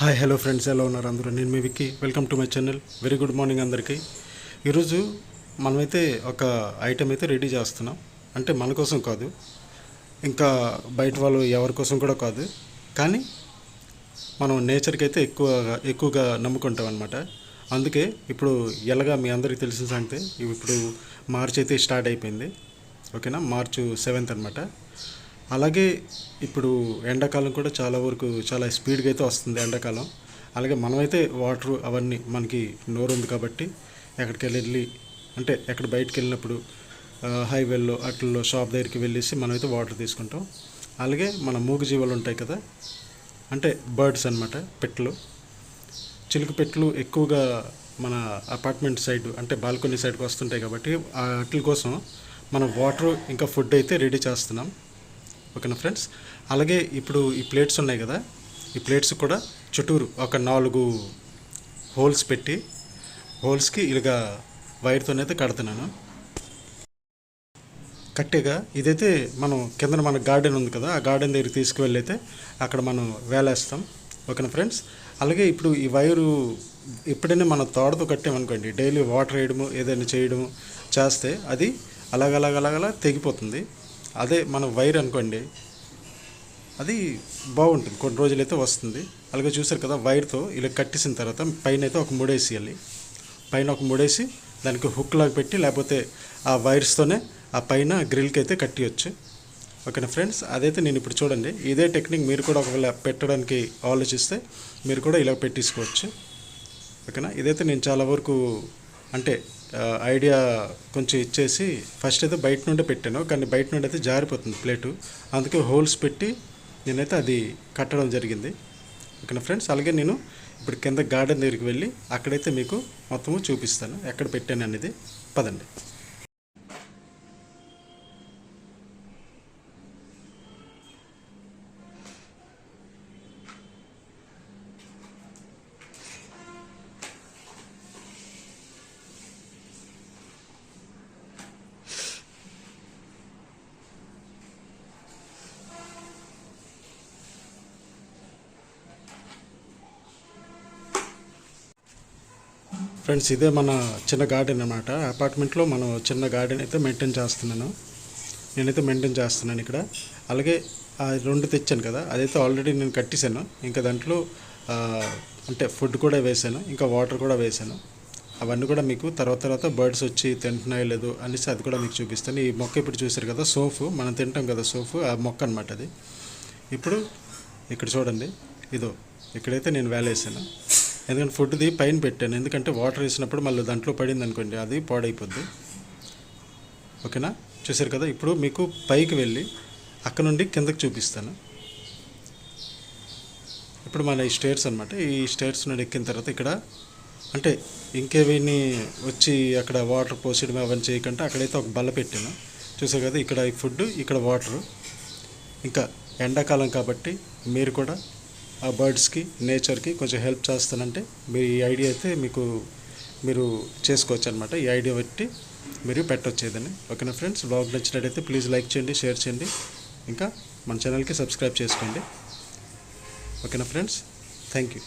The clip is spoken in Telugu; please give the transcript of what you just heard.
హాయ్ హలో ఫ్రెండ్స్ ఎలా ఉన్నారు అందరూ? నేను మీ Vicky. Welcome to my channel very good morning అందరికీ. ఈరోజు మనమైతే ఒక ఐటెం అయితే రెడీ చేస్తున్నాం. అంటే మన కోసం కాదు. ఇంకా బయట వాళ్ళు ఎవరి కోసం కూడా కాదు. కానీ మనం నేచర్కి అయితే ఎక్కువ ఎక్కువగా నమ్ముకుంటాం అనమాట అందుకే ఇప్పుడు ఎలాగా మీ అందరికీ తెలిసిన సంగతి ఇప్పుడు మార్చ్ అయితే స్టార్ట్ అయిపోయింది. ఓకేనా మార్చ్ సెవెంత్ అనమాట అలాగే ఇప్పుడు ఎండాకాలం కూడా చాలా వరకు చాలా స్పీడ్గా అయితే వస్తుంది ఎండాకాలం. అలాగే మనమైతే వాటర్ అవన్నీ మనకి నోరు ఉంది కాబట్టి ఎక్కడికి వెళ్ళి అంటే ఎక్కడ బయటికి వెళ్ళినప్పుడు హైవేల్లో అట్లలో షాప్ దగ్గరికి వెళ్ళేసి మనమైతే వాటర్ తీసుకుంటాం. అలాగే మన మూగజీవాలు ఉంటాయి కదా అంటే బర్డ్స్ అన్నమాట పెట్లు. చిలుక పెట్లు ఎక్కువగా మన అపార్ట్మెంట్ సైడ్ అంటే బాల్కనీ సైడ్కి వస్తుంటాయి కాబట్టి వాటి కోసం మనం వాటర్ ఇంకా ఫుడ్ అయితే రెడీ చేస్తున్నాం. ఓకేనా ఫ్రెండ్స్? అలాగే ఇప్పుడు ఈ ప్లేట్స్ ఉన్నాయి కదా ఈ ప్లేట్స్ కూడా చుట్టూరు ఒక నాలుగు హోల్స్ పెట్టి హోల్స్కి ఇలాగా వైర్తోనైతే కడుతున్నాను. కట్టేగా ఇదైతే మనం కింద మన గార్డెన్ ఉంది కదా ఆ గార్డెన్ దగ్గరికి తీసుకువెళ్ళైతే అక్కడ మనం వేలేస్తాం. ఓకేనా ఫ్రెండ్స్? అలాగే ఇప్పుడు ఈ వైరు ఎప్పుడైనా మన తోడతో కట్టామనుకోండి డైలీ వాటర్ వేయడము ఏదైనా చేయడము చేస్తే అది అలాగలాగలాగలా తెగిపోతుంది. అదే మన వైర్ అనుకోండి అది బాగుంటుంది. కొన్ని రోజులైతే వస్తుంది. అలాగే చూసారు కదా వైర్తో ఇలా కట్టేసిన తర్వాత పైన అయితే ఒక ముడేసేయాలి. పైన ఒక ముడేసి దానికి హుక్ లాగా పెట్టి లేకపోతే ఆ వైర్స్తోనే ఆ పైన గ్రిల్కి అయితే కట్టియచ్చు. ఓకేనా ఫ్రెండ్స్? అదైతే నేను ఇప్పుడు చూడండి. ఇదే టెక్నిక్ మీరు కూడా ఒకవేళ పెట్టడానికి ఆలోచిస్తే మీరు కూడా ఇలా పెట్టేసుకోవచ్చు. ఓకేనా? ఇదైతే నేను చాలా వరకు అంటే ఐడియా కొంచెం ఇచ్చేసి ఫస్ట్ అయితే బయట నుండే పెట్టాను కానీ బయట నుండి అయితే జారిపోతుంది ప్లేటు. అందుకే హోల్స్ పెట్టి నేనైతే అది కట్టడం జరిగింది. ఓకేనా ఫ్రెండ్స్? అలాగే నేను ఇప్పుడు కింద గార్డెన్ దగ్గరికి వెళ్ళి అక్కడైతే మీకు మొత్తము చూపిస్తాను. ఎక్కడ పెట్టాను అనేది. పదండి. ఫ్రెండ్స్ ఇదే మన చిన్న గార్డెన్ అనమాట అపార్ట్మెంట్లో మనం చిన్న గార్డెన్ అయితే మెయింటైన్ చేస్తున్నాను. నేనైతే మెయింటైన్ చేస్తున్నాను ఇక్కడ. అలాగే ఆ రెండు తెచ్చాను కదా అదైతే ఆల్రెడీ నేను కట్టేశాను. ఇంకా దాంట్లో అంటే ఫుడ్ కూడా వేసాను ఇంకా వాటర్ కూడా వేసాను అవన్నీ కూడా మీకు తర్వాత తర్వాత బర్డ్స్ వచ్చి తింటున్నాయో లేదు అనేసి అది కూడా మీకు చూపిస్తాను. ఈ మొక్క ఇప్పుడు చూసారు కదా సోఫ్. మనం తింటాం కదా సోఫ్ ఆ మొక్క అనమాట అది. ఇప్పుడు ఇక్కడ చూడండి ఇదో ఇక్కడైతే నేను వేలేసాను. ఎందుకంటే ఫుడ్ది పైన పెట్టాను. ఎందుకంటే వాటర్ వేసినప్పుడు మళ్ళీ దాంట్లో పడింది అనుకోండి అది పాడైపోద్ది. ఓకేనా? చూసారు కదా? ఇప్పుడు మీకు పైకి వెళ్ళి అక్కడ నుండి కిందకి చూపిస్తాను. ఇప్పుడు మన ఈ స్టేర్స్ అనమాట ఈ స్టేర్స్ నుండి ఎక్కిన తర్వాత ఇక్కడ అంటే ఇంకేవీని వచ్చి అక్కడ వాటర్ పోసేయడం అవన్నీ చేయకుండా అక్కడైతే ఒక బల్ల పెట్టాను. చూసారు కదా? ఇక్కడ ఈ ఫుడ్ ఇక్కడ వాటరు ఇంకా ఎండాకాలం కాబట్టి మీరు కూడా ఆ బర్డ్స్కి నేచర్కి కొంచెం హెల్ప్ చేస్తానంటే మీరు ఈ ఐడియా అయితే మీకు మీరు చేసుకోవచ్చు అనమాట ఈ ఐడియా బట్టి మీరు పెట్టవచ్చు ఏదని ఓకేనా ఫ్రెండ్స్ బ్లాగ్ నచ్చినట్టయితే ప్లీజ్ లైక్ చేయండి షేర్ చేయండి. ఇంకా మన ఛానల్కి సబ్స్క్రైబ్ చేసుకోండి. ఓకేనా ఫ్రెండ్స్ థ్యాంక్ యూ